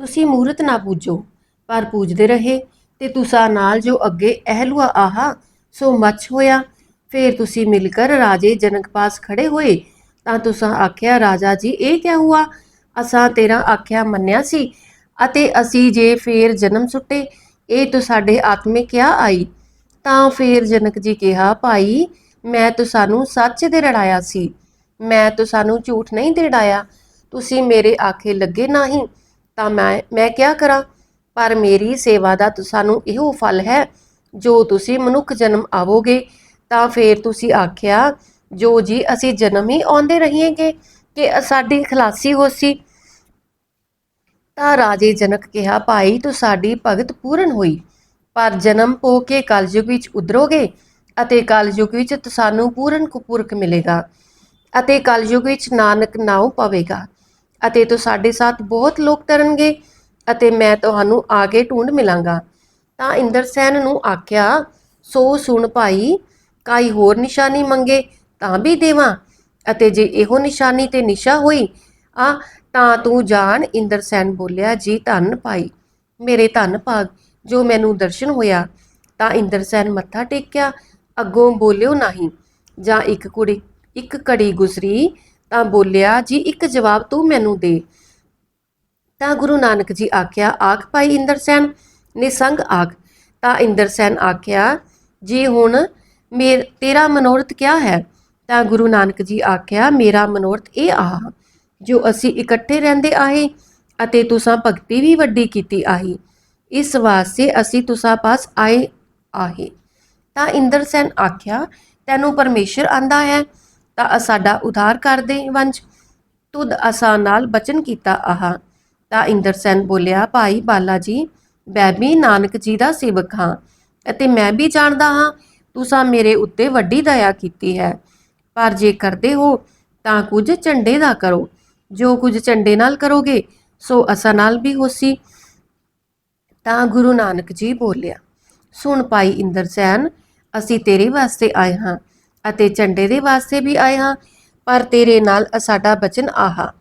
ਤੁਸੀਂ ਮੂਰਤ ਨਾ ਪੂਜੋ, ਪਰ ਪੂਜਦੇ ਰਹੇ, ਤੇ ਤੁਸਾਂ ਨਾਲ ਜੋ ਅੱਗੇ ਅਹਲੂਆ ਆਹਾ, ਸੋ ਮੱਛ ਹੋਇਆ। ਫਿਰ ਤੁਸੀਂ ਮਿਲ ਕਰ ਰਾਜੇ ਜਨਕ ਪਾਸ ਖੜੇ ਹੋਏ, ਤਾਂ ਤੁਸਾਂ ਆਖਿਆ, ਰਾਜਾ ਜੀ, ਇਹ ਕਿਆ ਹੁਆ ਅਸਾਂ ਤੇਰਾ ਆਖਿਆ ਮੰਨਿਆ ਸੀ, ਅਤੇ ਅਸੀਂ ਜੇ ਫੇਰ ਜਨਮ ਸੁੱਟੇ, ਇਹ ਤਾਂ ਸਾਡੇ ਆਤਮੇ ਕਿਆ ਆਈ? ਤਾਂ ਫੇਰ ਜਨਕ ਜੀ ਕਿਹਾ, ਭਾਈ, ਮੈਂ ਤੁਹਾਨੂੰ ਸੱਚ ਦੇ ਰੜਾਇਆ ਸੀ। ਮੈਂ ਤੁਹਾਨੂੰ ਝੂਠ ਨਹੀਂ ਦੇ ਰੜਾਇਆ। ਤੁਸੀਂ ਮੇਰੇ ਆਖੇ ਲੱਗੇ ਨਹੀਂ। ਤਾਂ ਮੈਂ ਮੈਂ ਕਿਆ ਕਰਾਂ, ਪਰ ਮੇਰੀ ਸੇਵਾ ਦਾ ਸਾਨੂੰ ਇਹੋ ਫਲ ਹੈ, ਜੋ ਤੁਸੀਂ ਮਨੁੱਖ ਜਨਮ ਆਵੋਗੇ, ਤਾਂ ਫੇਰ ਤੁਸੀਂ ਆਖਿਆ, ਜੋ ਜੀ ਅਸੀਂ ਜਨਮ ਹੀ ਆਉਂਦੇ ਰਹੀਏਗੇ, ਕਿ ਸਾਡੀ ਖਲਾਸੀ ਹੋਸੀ। ਤਾਂ ਰਾਜੇ ਜਨਕ ਕਿਹਾ, ਭਾਈ, ਤੂੰ ਸਾਡੀ ਭਗਤ ਪੂਰਨ ਹੋਈ, ਪਰ ਜਨਮ ਪੋ ਕੇ ਕਲਯੁਗ ਵਿੱਚ ਉਧਰੋਗੇ, ਅਤੇ ਕਲਯੁਗ ਵਿੱਚ ਤੁਹਾਨੂੰ ਪੂਰਨ ਕੁਪੁਰਖ ਮਿਲੇਗਾ, ਅਤੇ ਕਲਯੁਗ ਵਿੱਚ ਨਾਨਕ ਨਾਉ ਪਵੇਗਾ। ਅਤੇ ਤੂੰ ਸਾਡੇ ਸਾਥ ਬਹੁਤ ਲੋਕ ਤਰਨਗੇ ਅਤੇ ਮੈਂ ਤੁਹਾਨੂੰ ਆ ਕੇ ਢੂੰਡ ਮਿਲਾਂਗਾ। ਤਾਂ ਇੰਦਰ ਸੈਨ ਨੂੰ ਆਖਿਆ, ਸੋ ਸੁਣ ਭਾਈ, ਕਾਈ ਹੋਰ ਨਿਸ਼ਾਨੀ ਮੰਗੇ ਤਾਂ ਵੀ ਦੇਵਾਂ? ਅਤੇ ਜੇ ਇਹੋ ਨਿਸ਼ਾਨੀ ਤੇ ਨਿਸ਼ਾ ਹੋਈ ਆ ਤਾਂ ਤੂੰ ਜਾਣ। ਇੰਦਰ ਸੈਨ ਬੋਲਿਆ, ਜੀ ਧੰਨ ਭਾਈ, ਮੇਰੇ ਧੰਨ ਭਾਗ, ਜੋ ਮੈਨੂੰ ਦਰਸ਼ਨ ਹੋਇਆ। ਤਾਂ ਇੰਦਰ ਸੈਨ ਮੱਥਾ ਟੇਕਿਆ, ਅੱਗੋਂ ਬੋਲਿਓ ਨਹੀਂ, ਜਾਂ ਇੱਕ ਕੁੜੀ, ਇੱਕ ਘੜੀ ਗੁਜ਼ਰੀ ਤਾਂ ਬੋਲਿਆ, ਜੀ, ਇੱਕ ਜਵਾਬ ਤੂੰ ਮੈਨੂੰ ਦੇ। ਤਾਂ ਗੁਰੂ ਨਾਨਕ ਜੀ ਆਖਿਆ, ਆਖ ਭਾਈ ਇੰਦਰਸੈਨ ਨਿਸੰਗ ਆਖ, ਤਾਂ ਇੰਦਰਸੈਨ ਆਖਿਆ, ਜੀ, ਹੁਣ ਮੇਰ ਤੇਰਾ ਮਨੋਰਥ ਕਿਆ ਹੈ? ਤਾਂ ਗੁਰੂ ਨਾਨਕ ਜੀ ਆਖਿਆ, ਮੇਰਾ ਮਨੋਰਥ ਇਹ ਆਹ ਜੋ ਅਸੀਂ ਇਕੱਠੇ ਰਹਿੰਦੇ ਆਏ ਅਤੇ ਤੁਸਾਂ ਭਗਤੀ ਵੀ ਵੱਡੀ ਕੀਤੀ ਆਹੀ। ਇਸ ਵਾਸਤੇ ਅਸੀਂ ਤੁਸਾਂ ਪਾਸ ਆਏ ਆਹੇ। ਤਾਂ ਇੰਦਰਸੈਨ ਆਖਿਆ, ਤੈਨੂੰ ਪਰਮੇਸ਼ਰ ਆਂਦਾ ਹੈ। ਤਾਂ ਸਾਡਾ ਉਧਾਰ ਕਰ ਦੇ ਵੰਜ। ਤੁਧ ਅਸਾਂ ਨਾਲ ਬਚਨ ਕੀਤਾ ਆਹਾ। ਤਾਂ ਇੰਦਰਸੈਨ ਬੋਲਿਆ, ਭਾਈ ਬਾਲਾ ਜੀ, ਮੈਂ ਵੀ ਨਾਨਕ ਜੀ ਦਾ ਸੇਵਕ ਹਾਂ ਅਤੇ ਮੈਂ ਵੀ ਜਾਣਦਾ ਹਾਂ, ਤੁਸੀਂ ਮੇਰੇ ਉੱਤੇ ਵੱਡੀ ਦਇਆ ਕੀਤੀ ਹੈ। ਪਰ ਜੇ ਕਰਦੇ ਹੋ, ਤਾਂ ਕੁਝ ਝੰਡੇ ਦਾ ਕਰੋ। ਜੋ ਕੁਝ ਝੰਡੇ ਨਾਲ ਕਰੋਗੇ, ਸੋ ਅਸਾਂ ਨਾਲ ਵੀ ਹੋਸੀ। ਤਾਂ ਗੁਰੂ ਨਾਨਕ ਜੀ ਬੋਲਿਆ, ਸੁਣ ਭਾਈ ਇੰਦਰਸੈਨ ਅਸੀਂ ਤੇਰੇ ਵਾਸਤੇ ਆਏ ਹਾਂ। ਅਤੇ ਝੰਡੇ ਦੇ ਵਾਸਤੇ ਵੀ ਆਏ ਹਾਂ, ਪਰ ਤੇਰੇ ਨਾਲ ਸਾਡਾ ਬਚਨ ਆਹਾ।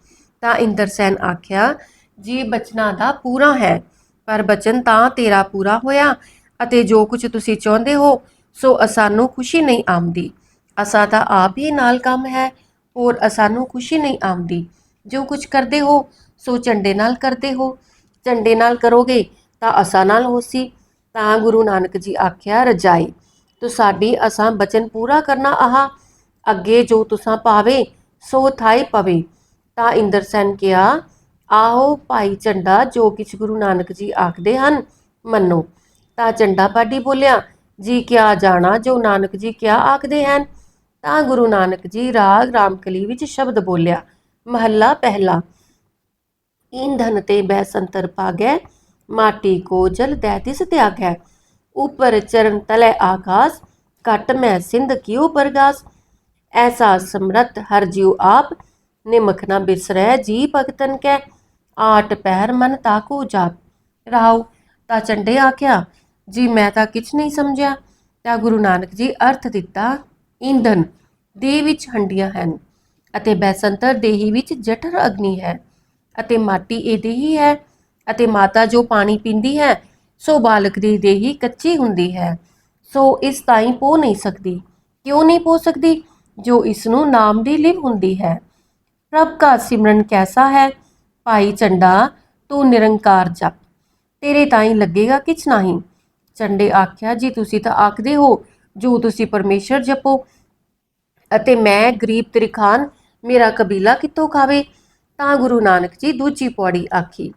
ਤਾਂ ਇੰਦਰਸੈਨ ਆਖਿਆ, ਜੀ ਬਚਨਾਂ ਦਾ ਪੂਰਾ ਹੈ, ਪਰ ਬਚਨ ਤਾਂ ਤੇਰਾ ਪੂਰਾ ਹੋਇਆ ਅਤੇ ਜੋ ਕੁਝ ਤੁਸੀਂ ਚਾਹੁੰਦੇ ਹੋ, ਸੋ ਅਸਾਨੂੰ ਖੁਸ਼ੀ ਨਹੀਂ ਆਉਂਦੀ। ਅਸਾਂ ਤਾਂ ਆਪ ਹੀ ਨਾਲ ਕੰਮ ਹੈ, ਹੋਰ ਅਸਾਨੂੰ ਖੁਸ਼ੀ ਨਹੀਂ ਆਉਂਦੀ। ਜੋ ਕੁਝ ਕਰਦੇ ਹੋ, ਸੋ ਝੰਡੇ ਨਾਲ ਕਰਦੇ ਹੋ। ਝੰਡੇ ਨਾਲ ਕਰੋਗੇ ਤਾਂ ਅਸਾਂ ਨਾਲ ਹੋਸੀ। ਤਾਂ ਗੁਰੂ ਨਾਨਕ ਜੀ ਆਖਿਆ, ਰਜਾਈ ਤੋ ਸਾਡੀ, ਅਸਾਂ ਬਚਨ ਪੂਰਾ ਕਰਨਾ ਆਹ। ਅੱਗੇ ਜੋ ਤੁਸਾਂ ਪਾਵੇ, ਸੋ ਥਾਈ ਪਵੇ। ਤਾਂ ਇੰਦਰ ਸੈਨ ਕਿਹਾ, ਆਹੋ ਭਾਈ ਝੰਡਾ ਜੋ ਕਿਛ ਗੁਰੂ ਨਾਨਕ ਜੀ ਆਖਦੇ ਹਨ, ਮੰਨੋ। ਤਾਂ ਝੰਡਾ ਪਾਡੀ ਬੋਲਿਆ, ਜੀ ਕਿਆ ਜਾਣਾ ਜੋ ਨਾਨਕ ਜੀ ਕਿਆ ਆਖਦੇ ਹਨ? ਤਾਂ ਗੁਰੂ ਨਾਨਕ ਜੀ ਰਾਗ ਰਾਮਕਲੀ ਵਿੱਚ ਸ਼ਬਦ ਬੋਲਿਆ, ਮਹੱਲਾ ਪਹਿਲਾ, ਈਂਧਨ ਤੇ ਬੈਸੰਤਰ ਪਾਗੈ ਮਾਟੀ ਕੋ ਜਲ ਦੈ ਤਿਸ ਤਿਆਗੈ ਉਪਰ ਚਰਨ ਤਲੇ ਆਕਾਸ, ਘਟ ਮੈਂ ਸਿੰਧ ਕਿਉ ਪਰਗਾਸ। ਐਸਾ ਸਮਰਤ ਹਰ ਜਿਉ ਆਪ, ਨਿਮਖ ਨਾ ਬਿਸਰੈ ਜੀ ਭਗਤਨ ਕੈ। ਆਟ ਪਹਿਰ ਮਨ ਤਾਕੂ ਜਾਪ। ਰਾਉ ਤਾਂ ਚੰਡੇ ਆਖਿਆ, ਜੀ ਮੈਂ ਤਾਂ ਕਿਛ ਨਹੀਂ ਸਮਝਿਆ। ਤਾਂ ਗੁਰੂ ਨਾਨਕ ਜੀ ਅਰਥ ਦਿੱਤਾ ਈਂਧਨ ਦੇਹ ਵਿੱਚ ਹੰਡੀਆਂ ਹਨ, ਅਤੇ ਬੈਸੰਤਰ ਦੇਹੀ ਵਿੱਚ ਜਠਰ ਅਗਨੀ ਹੈ, ਅਤੇ ਮਾਟੀ ਇਹ ਦੇਹੀ ਹੈ, ਅਤੇ ਮਾਤਾ ਜੋ ਪਾਣੀ ਪੀਂਦੀ ਹੈ ਸੋ ਬਾਲਕ ਦੀ ਦੇਹੀ ਕੱਚੀ ਹੁੰਦੀ ਹੈ, ਸੋ ਇਸ ਤਾਈਂ ਪੋ ਨਹੀਂ ਸਕਦੀ। ਕਿਉਂ ਨਹੀਂ ਪੋ ਸਕਦੀ? ਜੋ ਇਸ ਨੂੰ ਨਾਮ ਦੀ ਲਿਵ ਹੁੰਦੀ ਹੈ। ਪ੍ਰਭ ਦਾ ਸਿਮਰਨ ਕੈਸਾ ਹੈ? ਭਾਈ ਚੰਡਾ, ਤੂੰ ਨਿਰੰਕਾਰ ਜਪ। ਤੇਰੇ ਤਾਈਂ ਲੱਗੇਗਾ ਕਿਛ ਨਹੀਂ। ਚੰਡੇ ਆਖਿਆ, ਜੀ ਤੁਸੀਂ ਤਾਂ ਆਖਦੇ ਹੋ, ਜੋ ਤੁਸੀਂ ਪਰਮੇਸ਼ਰ ਜਪੋ, ਅਤੇ ਮੈਂ ਗਰੀਬ ਤ੍ਰਿਖਾਨ, ਮੇਰਾ ਕਬੀਲਾ ਕਿੱਥੋਂ ਖਾਵੇ? ਤਾਂ ਗੁਰੂ ਨਾਨਕ ਜੀ ਦੂਜੀ ਪੌੜੀ ਆਖੀ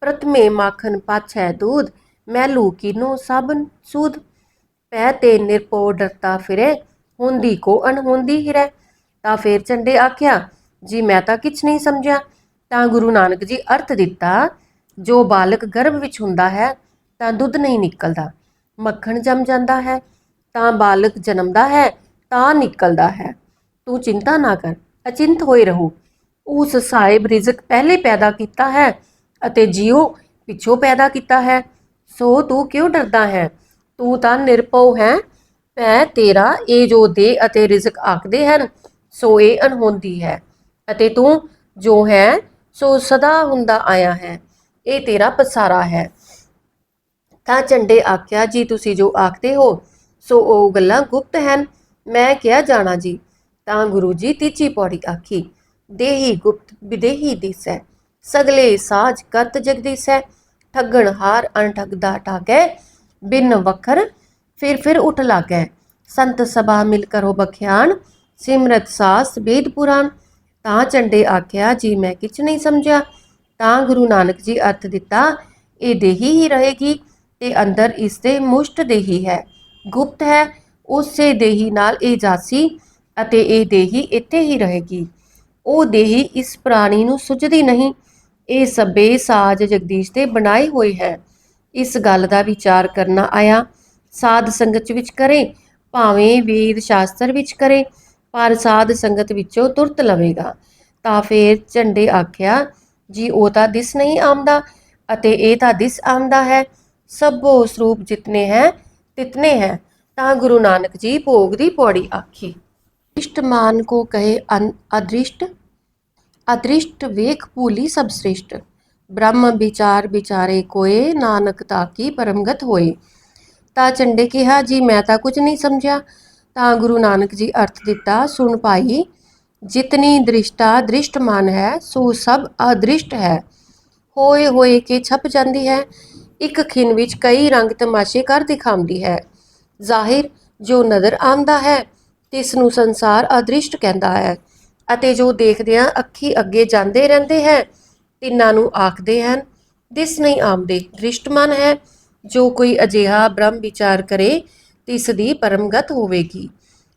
ਪ੍ਰਥਮੇ ਮਾਖਨ ਪਾਛੈ ਦੂਧ ਮੈਲੂ ਕੀਨੋ ਸਾਬਨ ਸੂਦ ਪੈ ਤੇ ਨਿਰਪੋ ਡਰਤਾ ਫਿਰੇ। ਹੁੰਦੀ ਕੋ ਅਣਹੁੰਦੀ ਹਿਰੈ। ਤਾਂ ਫੇਰ ਚੰਡੇ ਆਖਿਆ, ਜੀ ਮੈਂ ਤਾਂ ਕਿਛ ਨਹੀਂ ਸਮਝਿਆ। ਤਾਂ ਗੁਰੂ ਨਾਨਕ ਜੀ ਅਰਥ ਦਿੱਤਾ, ਜੋ ਬਾਲਕ ਗਰਭ ਵਿੱਚ ਹੁੰਦਾ ਹੈ, ਤਾਂ ਦੁੱਧ ਨਹੀਂ ਨਿਕਲਦਾ। ਮੱਖਣ ਜੰਮ ਜਾਂਦਾ ਹੈ, ਤਾਂ ਬਾਲਕ ਜਨਮਦਾ ਹੈ, ਤਾਂ ਨਿਕਲਦਾ ਹੈ। ਤੂੰ ਚਿੰਤਾ ਨਾ ਕਰ, ਅਚਿੰਤ ਹੋਏ ਰਹੋ। ਉਸ ਸਾਹਿਬ ਰਿਜ਼ਕ ਪਹਿਲੇ ਪੈਦਾ ਕੀਤਾ ਹੈ ਅਤੇ ਜੀਉ ਪਿੱਛੋਂ ਪੈਦਾ ਕੀਤਾ ਹੈ। ਸੋ ਤੂੰ ਕਿਉਂ ਡਰਦਾ ਹੈ? ਤੂੰ ਤਾਂ ਨਿਰਭਉ ਹੈ। ਪੈ ਤੇਰਾ ਇਹ ਜੋ ਦੇ ਅਤੇ ਰਿਜ਼ਕ ਆਖਦੇ ਹਨ, ਸੋ ਇਹ ਅਣਹੋਂਦੀ ਹੈ। ਅਤੇ ਤੂੰ ਜੋ ਹੈ, ਸੋ ਸਦਾ ਹੁੰਦਾ ਆਇਆ ਹੈ। ਇਹ ਤੇਰਾ ਪਸਾਰਾ ਹੈ। ਤਾਂ ਝੰਡੇ ਆਖਿਆ, ਜੀ, ਤੁਸੀਂ ਜੋ ਆਖਦੇ ਹੋ, ਸੋ ਉਹ ਗੱਲਾਂ ਗੁਪਤ ਹਨ। ਮੈਂ ਕਿਹਾ ਜਾਣਾ ਜੀ। ਤਾਂ ਗੁਰੂ ਜੀ ਤੀਜੀ ਪੌੜੀ ਆਖੀ, ਦੇਹੀ ਗੁਪਤ ਵਿਦੇਹੀ ਦਿਸੈ ਸਗਲੇ ਸਾਜ ਕਤ ਜਗਦੀਸੈ ਠੱਗਣ ਹਾਰ ਅਣਠੱਗਦਾ ਟਾਕੈ ਬਿਨ ਵਖਰ ਫਿਰ ਫਿਰ ਉਠ ਲਾਗੈ। ਸੰਤ ਸਭਾ ਮਿਲ ਕਰੋ ਬਖਿਆਨ ਸਿਮਰਤ ਸਾਸ ਵੇਦ ਪੁਰਾਨ ਤਾਂ ਚੰਡੇ ਆਖਿਆ, ਜੀ ਮੈਂ ਕਿਛ ਨਹੀਂ ਸਮਝਿਆ। ਤਾਂ ਗੁਰੂ ਨਾਨਕ ਜੀ ਅਰਥ ਦਿੱਤਾ, ਇਹ ਦੇਹੀ ਹੀ ਰਹੇਗੀ ਤੇ ਅੰਦਰ ਇਸ ਦੇ ਮੁਸ਼ਟ ਦੇਹੀ ਹੈ। ਗੁਪਤ ਹੈ, ਉਸੇ ਦੇਹੀ ਨਾਲ ਇਹ ਜਾਸੀ ਅਤੇ ਇਹ ਦੇਹੀ ਇੱਥੇ ਹੀ ਰਹੇਗੀ। ਉਹ ਦੇਹੀ ਇਸ ਪ੍ਰਾਣੀ ਨੂੰ ਸੁਝਦੀ ਨਹੀਂ ਇਹ ਸਭੇ ਸਾਜ ਜਗਦੀਸ਼ ਦੇ ਬਣਾਏ ਹੋਏ ਹੈ। ਇਸ ਗੱਲ ਦਾ ਵਿਚਾਰ ਕਰਨਾ ਆਇਆ। ਸਾਧ ਸੰਗਤ ਵਿੱਚ ਕਰੇ, ਭਾਵੇਂ ਵੇਦ ਸ਼ਾਸਤਰ ਵਿੱਚ ਕਰੇ, ਪਰ ਸਾਧ ਸੰਗਤ ਵਿੱਚੋਂ ਤੁਰਤ ਲਵੇਗਾ। ਤਾਂ ਫੇਰ ਝੰਡੇ ਆਖਿਆ, ਜੀ, ਉਹ ਤਾਂ ਦਿਸ ਨਹੀਂ ਆਮਦਾ ਅਤੇ ਇਹ ਤਾਂ ਦਿਸ ਆਮਦਾ ਹੈ। ਸਭੋ ਸਰੂਪ ਜਿਤਨੇ ਹੈ, ਤਿਤਨੇ ਹੈ। ਤਾਂ ਗੁਰੂ ਨਾਨਕ ਜੀ ਭੋਗ ਦੀ ਪੌੜੀ ਆਖੀ। ਇਸ਼ਟਮਾਨ ਕੋ ਕਹੇ ਅਨ- ਅਦ੍ਰਿਸ਼ਟ ਅਦ੍ਰਿਸ਼ਟ ਵੇਖ ਭੂਲੀ ਸਭ ਸ੍ਰਿਸ਼ਟ। ਬ੍ਰਹਮ ਵਿਚਾਰ ਵਿਚਾਰੇ ਕੋਏ, ਨਾਨਕ ਤਾਕੀ ਪਰਮਗਤ ਹੋਏ। ਤਾਂ ਚੰਡੇ ਕਿਹਾ, ਜੀ ਮੈਂ ਤਾਂ ਕੁਝ ਨਹੀਂ ਸਮਝਿਆ। ਤਾਂ ਗੁਰੂ ਨਾਨਕ ਜੀ ਅਰਥ ਦਿੱਤਾ, ਸੁਣ ਪਾਈ ਜਿਤਨੀ ਦ੍ਰਿਸ਼ਟਾ ਦ੍ਰਿਸ਼ਟਮਾਨ ਹੈ, ਸੋ ਸਭ ਅਦ੍ਰਿਸ਼ਟ ਹੈ। ਹੋਏ ਹੋਏ ਕੇ ਛਪ ਜਾਂਦੀ ਹੈ, ਇੱਕ ਖਿੰ ਵਿੱਚ ਕਈ ਰੰਗ ਤਮਾਸ਼ੇ ਕਰ ਦਿਖਾਉਂਦੀ ਹੈ। ਜ਼ਾਹਿਰ, ਜੋ ਨਜ਼ਰ ਆਉਂਦਾ ਹੈ ਤਿਸ ਨੂੰ ਸੰਸਾਰ ਅਦ੍ਰਿਸ਼ਟ ਕਹਿੰਦਾ ਹੈ। ਅਤੇ ਜੋ ਦੇਖਦਿਆਂ ਅੱਖੀ ਅੱਗੇ ਜਾਂਦੇ ਰਹਿੰਦੇ ਹੈ, ਤਿੰਨਾਂ ਨੂੰ ਆਖਦੇ ਹਨ, ਦਿਸ ਨਹੀਂ ਆਮਦੇ ਦ੍ਰਿਸ਼ਟਮਨ ਹੈ, ਜੋ ਕੋਈ ਅਜਿਹਾ ਬ੍ਰਹਮ ਵਿਚਾਰ ਕਰੇ, ਤਿਸ ਦੀ ਪਰਮਗਤ ਹੋਵੇਗੀ।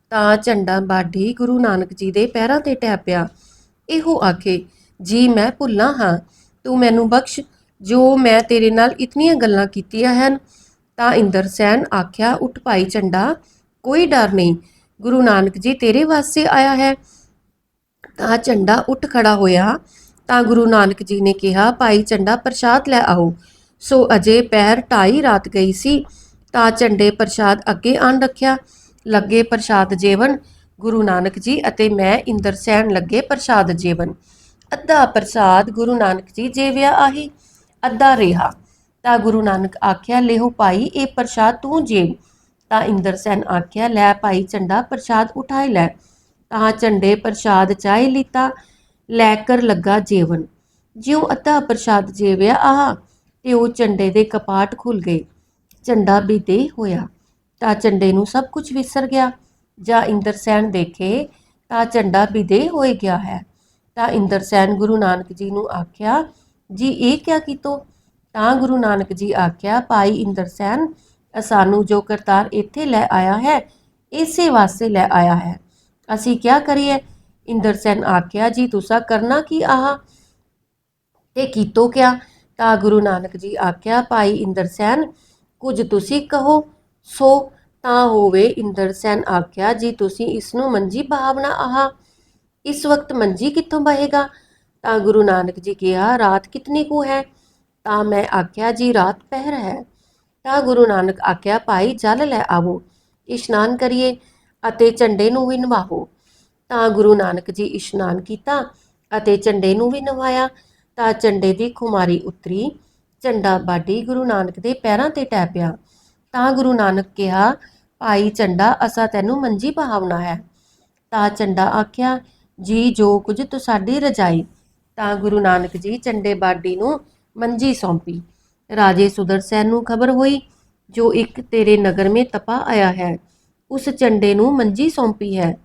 ਤਾਂ ਝੰਡਾ ਬਾਢੀ ਗੁਰੂ ਨਾਨਕ ਜੀ ਦੇ ਪੈਰਾਂ ਤੇ ਟਹਿ ਪਿਆ। ਇਹੋ ਆਖੇ, ਜੀ, ਮੈਂ ਭੁੱਲਾ ਹਾਂ। ਤੂੰ ਮੈਨੂੰ ਬਖਸ਼। ਜੋ ਮੈਂ ਤੇਰੇ ਨਾਲ ਇਤਨੀਆਂ ਗੱਲਾਂ ਕੀਤੀਆਂ ਹਨ, ਤਾਂ ਇੰਦਰ ਸੈਨ ਆਖਿਆ, ਉੱਠ ਭਾਈ ਝੰਡਾ, ਕੋਈ ਡਰ ਨਹੀਂ। ਗੁਰੂ ਨਾਨਕ ਜੀ ਤੇਰੇ ਵਾਸਤੇ ਆਇਆ ਹੈ। ਤਾਂ ਝੰਡਾ ਉੱਠ ਖੜਾ ਹੋਇਆ। ਤਾਂ ਗੁਰੂ ਨਾਨਕ ਜੀ ਨੇ ਕਿਹਾ, ਭਾਈ ਝੰਡਾ ਪ੍ਰਸ਼ਾਦ ਲੈ ਆਓ। ਸੋ ਅਜੇ ਪੈਰ ਢਾਈ ਰਾਤ ਗਈ ਸੀ। ਤਾਂ ਝੰਡੇ ਪ੍ਰਸ਼ਾਦ ਅੱਗੇ ਆਣ ਰੱਖਿਆ। ਲੱਗੇ ਪ੍ਰਸ਼ਾਦ ਜੀਵਨ, ਗੁਰੂ ਨਾਨਕ ਜੀ ਅਤੇ ਮੈਂ ਇੰਦਰ ਸੈਣ ਲੱਗੇ ਪ੍ਰਸ਼ਾਦ ਜੀਵਨ। ਅੱਧਾ ਪ੍ਰਸਾਦ ਗੁਰੂ ਨਾਨਕ ਜੀ ਜੇਵਿਆ ਆਹੀ, ਅੱਧਾ ਰਿਹਾ। ਤਾਂ ਗੁਰੂ ਨਾਨਕ ਆਖਿਆ, ਲਿਹੋ ਭਾਈ, ਇਹ ਪ੍ਰਸ਼ਾਦ ਤੂੰ ਜੇਵ। ਤਾਂ ਇੰਦਰ ਸੈਨ ਆਖਿਆ, ਲੈ ਭਾਈ, ਝੰਡਾ ਪ੍ਰਸ਼ਾਦ ਉਠਾਈ ਲੈ। ਤਾਂ ਝੰਡੇ ਪ੍ਰਸ਼ਾਦ ਚਾਹੀ ਲੀਤਾ ਲੈ ਕਰ ਲੱਗਾ ਜੀਵਨ। ਜਿਉ ਅੱਧਾ ਪ੍ਰਸ਼ਾਦ ਜੇਵਿਆ, ਆਹ ਤੇ ਉਹ ਝੰਡੇ ਦੇ ਕਪਾਟ ਖੁੱਲ ਗਏ। ਝੰਡਾ ਵੀ ਦੇ ਹੋਇਆ, ਤਾਂ ਝੰਡੇ ਨੂੰ ਸਭ ਕੁਝ ਵਿਸਰ ਗਿਆ। ਜਾਂ ਇੰਦਰ ਸੈਨ ਦੇਖੇ, ਤਾਂ ਝੰਡਾ ਵੀ ਦੇ ਹੋਏ ਗਿਆ ਹੈ। ਤਾਂ ਇੰਦਰ ਸੈਨ ਗੁਰੂ ਨਾਨਕ ਜੀ ਨੂੰ ਆਖਿਆ, ਜੀ, ਇਹ ਕਿਆ ਕੀਤੋ? ਤਾਂ ਗੁਰੂ ਨਾਨਕ ਜੀ ਆਖਿਆ, ਭਾਈ ਇੰਦਰ ਸੈਨ ਸਾਨੂੰ ਜੋ ਕਰਤਾਰ ਇੱਥੇ ਲੈ ਆਇਆ ਹੈ, ਇਸੇ ਵਾਸਤੇ ਲੈ ਆਇਆ ਹੈ। ਅਸੀਂ ਕਿਆ ਕਰੀਏ? ਇੰਦਰ ਸੈਨ ਆਖਿਆ, ਜੀ, ਤੁਸਾਂ ਕਰਨਾ ਕੀ ਆਹ? ਤੇ ਕੀਤੋ ਕਿਆ? ਤਾਂ ਗੁਰੂ ਨਾਨਕ ਜੀ ਆਖਿਆ, ਭਾਈ ਇੰਦਰ ਸੈਨ, ਕੁਝ ਤੁਸੀਂ ਕਹੋ, ਸੋ ਤਾਂ ਹੋਵੇ। ਇੰਦਰ ਸੈਨ ਆਖਿਆ, ਜੀ, ਤੁਸੀਂ ਇਸ ਨੂੰ ਮੰਜੀ ਭਾਵਨਾ ਆਹ। ਇਸ ਵਕਤ ਮੰਜੀ ਕਿੱਥੋਂ ਬਹੇਗਾ? ਤਾਂ ਗੁਰੂ ਨਾਨਕ ਜੀ ਕਿਹਾ, ਰਾਤ ਕਿਤਨੀ ਕੁ ਹੈ? ਤਾਂ ਮੈਂ ਆਖਿਆ, ਜੀ, ਰਾਤ ਪਹਿਰ ਹੈ। ਤਾਂ ਗੁਰੂ ਨਾਨਕ ਆਖਿਆ, ਭਾਈ ਜਲ ਲੈ ਆਵੋ। ਇਸ਼ਨਾਨ ਕਰੀਏ। ਅਤੇ ਝੰਡੇ ਨੂੰ ਵੀ ਨਵਾਹੋ ਤਾਂ ਗੁਰੂ ਨਾਨਕ ਜੀ ਇਸ਼ਨਾਨ ਕੀਤਾ ਅਤੇ ਝੰਡੇ ਨੂੰ ਵੀ ਨਵਾਇਆ ਤਾਂ ਝੰਡੇ ਦੀ ਖੁਮਾਰੀ ਉਤਰੀ। ਝੰਡਾ ਬਾਡੀ ਗੁਰੂ ਨਾਨਕ ਦੇ ਪੈਰਾਂ ਤੇ ਟੈ ਪਿਆ। ਤਾਂ ਗੁਰੂ ਨਾਨਕ ਕਿਹਾ, ਭਾਈ ਝੰਡਾ, ਅਸਾਂ ਤੈਨੂੰ ਮੰਜੀ ਭਾਵਨਾ ਹੈ। ਤਾਂ ਝੰਡਾ ਆਖਿਆ, ਜੀ, ਜੋ ਕੁਝ ਤੂੰ ਸਾਡੀ ਰਜਾਈ। ਤਾਂ ਗੁਰੂ ਨਾਨਕ ਜੀ ਝੰਡੇ ਬਾਡੀ ਨੂੰ ਮੰਜੀ ਸੌਂਪੀ। ਰਾਜੇ ਸੁਦਰਸੈਨ ਨੂੰ ਖਬਰ ਹੋਈ, ਜੋ ਇੱਕ ਤੇਰੇ ਨਗਰ ਮੇ ਤਪਾ ਆਇਆ ਹੈ ਉਸ ਚੰਡੇ ਨੂੰ ਮੰਜੀ ਸੌਂਪੀ ਹੈ।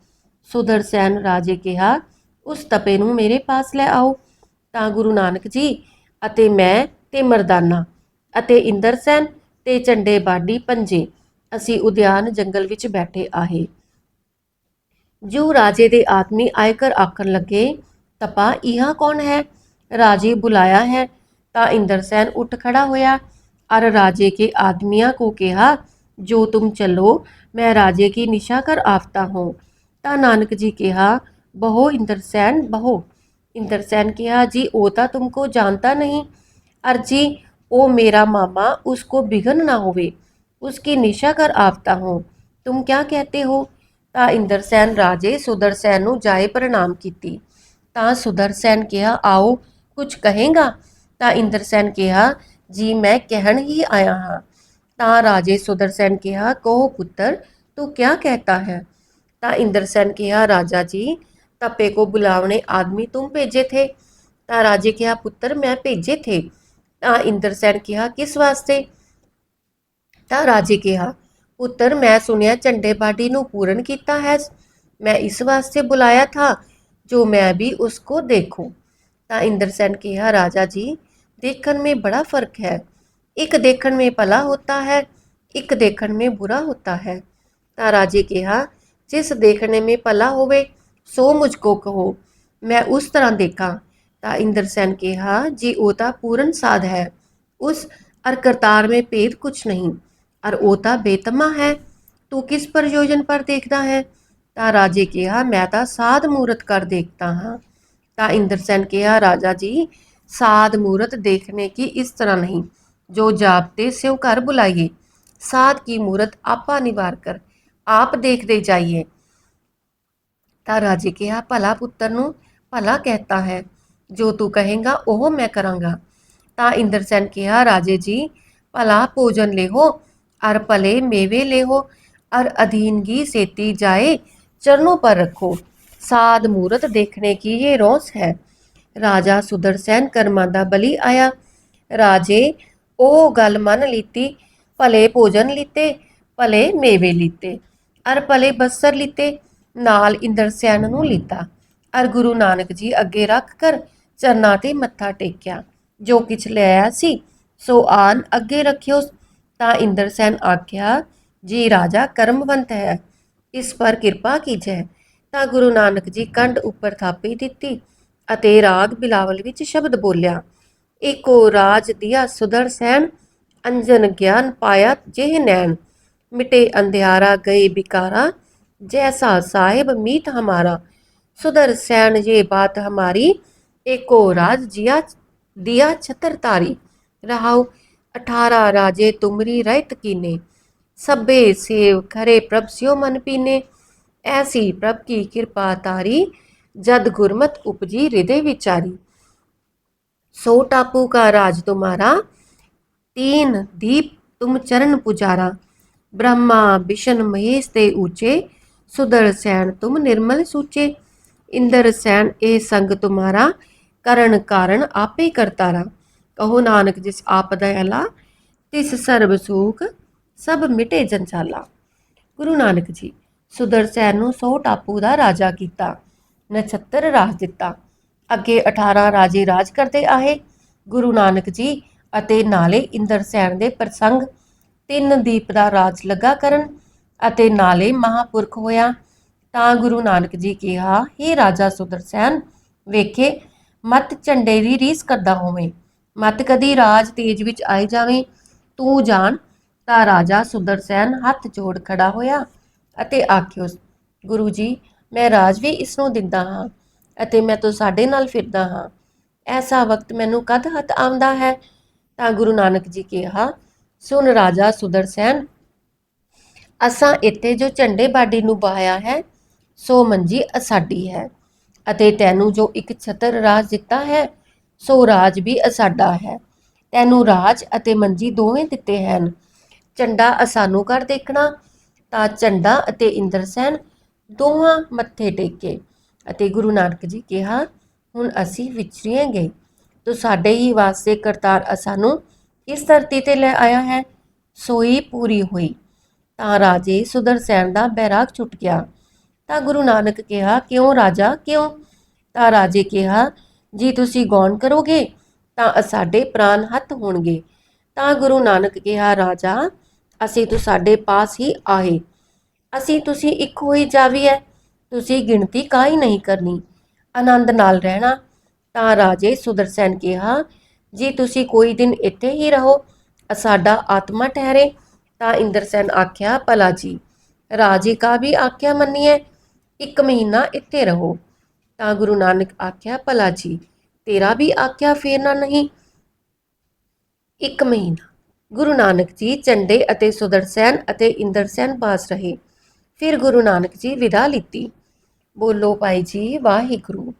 ਸੁਦਰਸੈਨ ਰਾਜੇ ਕਿਹਾ, ਉਸ ਤਪੇ ਨੂੰ ਮੇਰੇ ਪਾਸ ਲੈ ਆਓ। ਤਾਂ ਗੁਰੂ ਨਾਨਕ ਜੀ ਅਤੇ ਮੈਂ ਤੇ ਮਰਦਾਨਾ ਅਤੇ ਇੰਦਰ ਸੈਨ ਤੇ ਚੰਡੇ ਬਾਡੀ ਪੰਜੇ, ਅਸੀਂ ਉਦਿਆਨ ਜੰਗਲ ਵਿੱਚ ਬੈਠੇ ਆਹੇ। ਜੋ ਰਾਜੇ ਦੇ ਆਦਮੀ ਆਇਕਰ ਆਖਣ ਲੱਗੇ, ਤਪਾ ਇਹਾ ਕੌਣ ਹੈ? ਰਾਜੇ ਬੁਲਾਇਆ ਹੈ। ਤਾਂ ਇੰਦਰ ਸੈਨ ਉੱਠ ਖੜਾ ਹੋਇਆ। ਅਰ ਰਾਜੇ ਕੇ ਆਦਮੀਆਂ ਕੋ ਕਿਹਾ जो तुम चलो मैं राजे की निशा कर आफ्ता हूँ ਤਾਂ ਨਾਨਕ ਜੀ ਕਿਹਾ ਬਹੋ ਇੰਦਰਸੈਨ ਬਹੋ ਇੰਦਰਸੈਨ ਕਿਹਾ ਜੀ ਉਹ ਤਾਂ ਤੁਮਕੋ ਜਾਣਤਾ ਨਹੀਂ अर्जी ओ मेरा मामा उसको बिघन ना होवे उसकी निशा कर आवता हूँ तुम क्या कहते हो ਤਾਂ ਇੰਦਰਸੈਨ ਰਾਜੇ ਸੁਦਰਸੈਨ ਨੂੰ ਜਾਏ ਪ੍ਰਣਾਮ ਕੀਤੀ ਤਾਂ ਸੁਦਰਸੈਨ ਕਿਹਾ ਆਓ ਕੁਝ ਕਹੇਗਾ ਤਾਂ ਇੰਦਰਸੈਨ ਕਿਹਾ ਜੀ ਮੈਂ ਕਹਿਣ ਹੀ ਆਇਆ ਹਾਂ ਤਾਂ ਰਾਜੇ ਸੁਦਰਸੈਨ ਕਿਹਾ, ਕਹੋ ਪੁੱਤਰ, ਤੂੰ ਕਿਆ ਕਹਤਾ ਹੈ? ਤਾਂ ਇੰਦਰਸੈਨ ਕਿਹਾ, ਰਾਜਾ ਜੀ, ਤਪੇ ਕੋ ਬੁਲਾਵਣੇ ਆਦਮੀ ਤੁਮ ਭੇਜੇ ਥੇ। ਤਾਂ ਰਾਜੇ ਕਿਹਾ, ਪੁੱਤਰ, ਮੈਂ ਭੇਜੇ ਥੇ। ਤਾਂ ਇੰਦਰਸੈਨ ਕਿਹਾ, ਕਿਸ ਵਾਸਤੇ? ਤਾਂ ਰਾਜੇ ਕਿਹਾ, ਪੁੱਤਰ, ਮੈਂ ਸੁਣਿਆ ਝੰਡੇ ਬਾਡੀ ਨੂੰ ਪੂਰਨ ਕੀਤਾ ਹੈ। ਮੈਂ ਇਸ ਵਾਸਤੇ ਬੁਲਾਇਆ ਥਾ, ਜੋ ਮੈਂ ਵੀ ਉਸ ਕੋ ਦੇਖੂੰ। ਤਾਂ ਇੰਦਰਸੈਨ ਕਿਹਾ, ਰਾਜਾ ਜੀ, ਦੇਖਣ ਮੇ ਬੜਾ ਫ਼ਰਕ ਹੈ। ਇੱਕ ਦੇਖਣ में ਭਲਾ होता है एक देखण में बुरा होता है ਤਾਂ ਰਾਜੇ ਕਿਹਾ, ਜਿਸ ਦੇਖਣੇ ਮੇ ਭਲਾ ਹੋਵੇ, ਸੋ ਮੁਝ ਕੋ ਕਹੋ, ਮੈਂ ਉਸ ਤਰ੍ਹਾਂ ਦੇਖਾਂ। ਤਾਂ ਇੰਦਰਸੈਨ ਕਿਹਾ, ਜੀ ਉਹ ਤਾਂ ਪੂਰਨ ਸਾਧ ਹੈ, ਉਸ ਅਰ ਕਰਤਾਰ ਮੇ ਭੇਦ ਕੁਛ ਨਹੀਂ, ਅਰ ਉਹ ਤਾਂ ਬੇਤਮਾ ਹੈ, ਤੂੰ ਕਿਸ ਪ੍ਰਯੋਜਨ ਪਰ ਦੇਖਦਾ ਹੈ? ਤਾਂ ਰਾਜੇ ਕਿਹਾ, ਮੈਂ ਤਾਂ ਸਾਧ ਮੂਰਤ ਕਰ ਦੇਖਤਾ ਹਾਂ। ਤਾਂ ਇੰਦਰਸੈਨ ਕਿਹਾ, ਰਾਜਾ ਜੀ, ਸਾਧ ਮੂਰਤ ਦੇਖਣੇ ਕੀ ਇਸ ਤਰ੍ਹਾਂ ਨਹੀਂ? जो जापते से घर बुलाइए साध की मूरत आपा निवार कर ਆਪ ਦੇਖਦੇ ਜਾਈਏ ਤਾਂ ਰਾਜੇ ਕਿਹਾ ਭਲਾ ਪੁੱਤਰ ਨੂੰ ਭਲਾ ਕਹਿਤਾ ਹੈ ਜੋ ਤੂੰ ਕਹੇਗਾ ਉਹ ਮੈਂ ਕਰਾਂਗਾ ਤਾਂ ਇੰਦਰਸੈਨ ਕਿਹਾ ਰਾਜੇ ਜੀ ਭਲਾ ਭੋਜਨ लेहो और भले मेवे लेहो और अधीनगी सेती जाए चरणों पर रखो साध मूरत देखने की ये रोस है ਰਾਜਾ ਸੁਦਰਸੈਨ ਕਰਮਾਂ ਦਾ ਬਲੀ ਆਇਆ ਰਾਜੇ ਉਹ ਗੱਲ ਮੰਨ ਲੀਤੀ, ਭਲੇ ਭੋਜਨ ਲੀਤੇ, ਭਲੇ ਮੇਵੇ ਲੀਤੇ। ਅਰ ਭਲੇ ਬਸਰ ਲੀਤੇ, ਨਾਲ ਇੰਦਰਸੈਨ ਨੂੰ ਲੀਤਾ। ਅਰ ਗੁਰੂ ਨਾਨਕ ਜੀ ਅੱਗੇ ਰੱਖ ਕਰ ਚਰਨਾਂ ਤੇ ਮੱਥਾ ਟੇਕਿਆ। ਜੋ ਕਿਛ ਲਿਆ ਸੀ, ਸੋ ਆਨ ਅੱਗੇ ਰੱਖਿਓ। ਤਾਂ ਇੰਦਰਸੈਨ ਆਖਿਆ, ਜੀ ਰਾਜਾ, ਕਰਮਵੰਤ ਹੈ। ਇਸ ਪਰ ਕਿਰਪਾ ਕੀਜੈ। ਤਾਂ ਗੁਰੂ ਨਾਨਕ ਜੀ ਕੰਧ ਉੱਪਰ ਥਾਪੀ ਦਿੱਤੀ ਅਤੇ ਰਾਗ ਬਿਲਾਵਲ ਵਿੱਚ ਸ਼ਬਦ ਬੋਲਿਆ। ਏਕੋ ਰਾਜ ਦਿਆ ਸੁਦਰ ਸੈਨ ਅੰਜਨ ਗਿਆਨ ਪਾਇਆ ਜਿਹ ਨੈਣ ਮਿਟੇ ਅੰਧਿਆਰਾ ਗਏ ਬਿਕਾਰਾ ਜੈਸਾ ਸਾਹਿਬ ਮੀਤ ਹਮਾਰਾ ਸੁਦਰ ਸੈਨ ये बात हमारी एको राज जिया दिया छतर तारी रहाओ अठारह राजे तुमरी रैत कीने सब्बे सेव खरे प्रभ स्यो मन पीने ऐसी प्रभ की कृपा तारी जद गुरमत उपजी हृदय विचारी सो टापू का राज तुम्हारा तीन दीप तुम चरण पुजारा ब्रह्मा विष्ण महेश ते ऊंचे सुदर सैन तुम निर्मल सूचे इंद्र सैन ए संग तुम्हारा करण कारण आपे करतारा कहो नानक जिस आप दयाला तिस सर्ब सुख ਸਭ ਮਿਟੇ ਜੰਜਾਲਾ ਗੁਰੂ ਨਾਨਕ ਜੀ ਸੁਦਰਸੈਨ ਨੂੰ 100 ਟਾਪੂ ਦਾ ਰਾਜਾ ਕੀਤਾ ਨਛੱਤਰ ਰਾਜ ਦਿੱਤਾ ਅੱਗੇ 18 ਰਾਜੇ ਰਾਜ ਕਰਦੇ ਆਏ। ਗੁਰੂ ਨਾਨਕ ਜੀ ਅਤੇ ਨਾਲੇ ਇੰਦਰ ਇੰਦਰਸੈਨ ਦੇ ਪ੍ਰਸੰਗ ਤਿੰਨ ਦੀਪ ਦਾ ਰਾਜ ਲੱਗਾ ਕਰਨ ਅਤੇ ਨਾਲੇ ਮਹਾਪੁਰਖ ਹੋਇਆ। ਤਾਂ ਗੁਰੂ ਨਾਨਕ ਜੀ ਕਿਹਾ हे ਰਾਜਾ ਸੁਦਰਸੈਨ ਵੇਖੇ, ਮਤ ਝੰਡੇ ਦੀ ਰੀਸ ਕਰਦਾ ਹੋਵੇਂ। ਮਤ ਕਦੀ ਰਾਜ ਤੇਜ ਵਿੱਚ ਆਈ ਜਾਵੇਂ। ਤੂੰ ਜਾਣ, ਤਾਂ ਰਾਜਾ ਸੁਦਰਸੈਨ ਹੱਥ ਜੋੜ ਖੜਾ ਹੋਇਆ ਅਤੇ ਆਖਿਓ, ਗੁਰੂ ਜੀ, ਮੈਂ ਰਾਜ ਵੀ ਇਸ ਨੂੰ ਦਿੰਦਾ ਹਾਂ। ਅਤੇ ਮੈਂ ਤਾਂ ਸਾਡੇ ਨਾਲ ਫਿਰਦਾ ਹਾਂ। ਐਸਾ ਵਕਤ ਮੈਨੂੰ ਕਦ ਹੱਥ ਆਉਂਦਾ ਹੈ? ਤਾਂ ਗੁਰੂ ਨਾਨਕ ਜੀ ਕਿਹਾ, ਸੁਣ ਰਾਜਾ ਸੁਦਰਸੈਨ ਅਸਾਂ ਇੱਥੇ ਜੋ ਝੰਡੇ ਬਾਡੀ ਨੂੰ ਬਹਾਇਆ ਹੈ, ਸੋ ਮੰਜੀ ਅਸਾਡੀ ਹੈ। ਅਤੇ ਤੈਨੂੰ ਜੋ ਇੱਕ ਛਤਰ ਰਾਜ ਦਿੱਤਾ ਹੈ, ਸੋ ਰਾਜ ਵੀ ਅਸਾਡਾ ਹੈ। ਤੈਨੂੰ ਰਾਜ ਅਤੇ ਮੰਜੀ ਦੋਵੇਂ ਦਿੱਤੇ ਹਨ। ਝੰਡਾ ਅਸਾਨੂੰ ਕਰ ਦੇਖਣਾ, ਤਾਂ ਝੰਡਾ ਅਤੇ ਇੰਦਰਸੈਨ ਦੋਹਾਂ ਮੱਥੇ ਟੇਕੇ। ਅਤੇ ਗੁਰੂ ਨਾਨਕ ਜੀ ਕਿਹਾ, ਹੁਣ ਅਸੀਂ ਵਿਚਰੀਏ ਗਏ। ਤੋ ਸਾਡੇ ਹੀ ਵਾਸਤੇ ਕਰਤਾਰ ਅਸਾਨੂੰ ਇਸ ਧਰਤੀ ਤੇ ਲੈ ਆਇਆ ਹੈ। ਸੋਈ ਪੂਰੀ ਹੋਈ। ਤਾਂ ਰਾਜੇ ਸੁਦਰਸੈਨ ਦਾ ਬੈਰਾਗ ਛੁੱਟ ਗਿਆ। ਤਾਂ ਗੁਰੂ ਨਾਨਕ ਕਿਹਾ, ਕਿਉਂ ਰਾਜਾ? ਕਿਉਂ? ਤਾਂ ਰਾਜੇ ਕਿਹਾ, ਜੀ ਤੁਸੀਂ ਗੌਣ ਕਰੋਗੇ, ਤਾਂ ਸਾਡੇ ਪ੍ਰਾਨ ਹੱਥ ਹੋਣਗੇ। ਤਾਂ ਗੁਰੂ ਨਾਨਕ ਕਿਹਾ, ਰਾਜਾ, ਅਸੀਂ ਤੂੰ ਸਾਡੇ ਪਾਸ ਹੀ ਆਏ ਅਸੀਂ ਤੁਸੀਂ ਇੱਕ ਹੋਈ ਜਾਵੀਐ। ਤੁਸੀਂ ਗਿਣਤੀ ਕਾਹੀ ਨਹੀਂ ਕਰਨੀ। ਆਨੰਦ ਨਾਲ ਰਹਿਣਾ। ਤਾਂ ਰਾਜੇ ਸੁਦਰਸੈਨ ਕਿਹਾ, ਜੇ ਤੁਸੀਂ ਕੋਈ ਦਿਨ ਇੱਥੇ ਹੀ ਰਹੋ ਸਾਡਾ ਆਤਮਾ ਠਹਿਰੇ। ਤਾਂ ਇੰਦਰਸੈਨ ਆਖਿਆ, ਭਲਾ ਜੀ, ਰਾਜੇ ਕਾ ਵੀ ਆਖਿਆ ਮੰਨੀਏ ਇੱਕ ਮਹੀਨਾ ਇੱਥੇ ਰਹੋ। ਤਾਂ ਗੁਰੂ ਨਾਨਕ ਆਖਿਆ, ਭਲਾ ਜੀ, ਤੇਰਾ ਵੀ ਆਖਿਆ ਫੇਰਨਾ ਨਹੀਂ। ਇੱਕ ਮਹੀਨਾ। ਗੁਰੂ ਨਾਨਕ ਜੀ ਚੰਡੇ ਅਤੇ ਸੁਦਰਸੈਨ ਅਤੇ ਇੰਦਰਸੈਨ ਪਾਸ ਰਹੇ। ਫਿਰ ਗੁਰੂ ਨਾਨਕ ਜੀ ਵਿਦਾ ਲਿੱਤੀ। ਬੋਲੋ ਭਾਈ ਜੀ ਵਾਹਿਗੁਰੂ।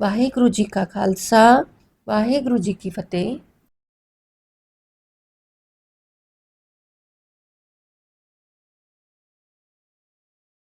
ਵਾਹਿਗੁਰੂ ਜੀ ਕਾ ਖਾਲਸਾ ਵਾਹਿਗੁਰੂ ਜੀ ਕੀ ਫਤਿਹ।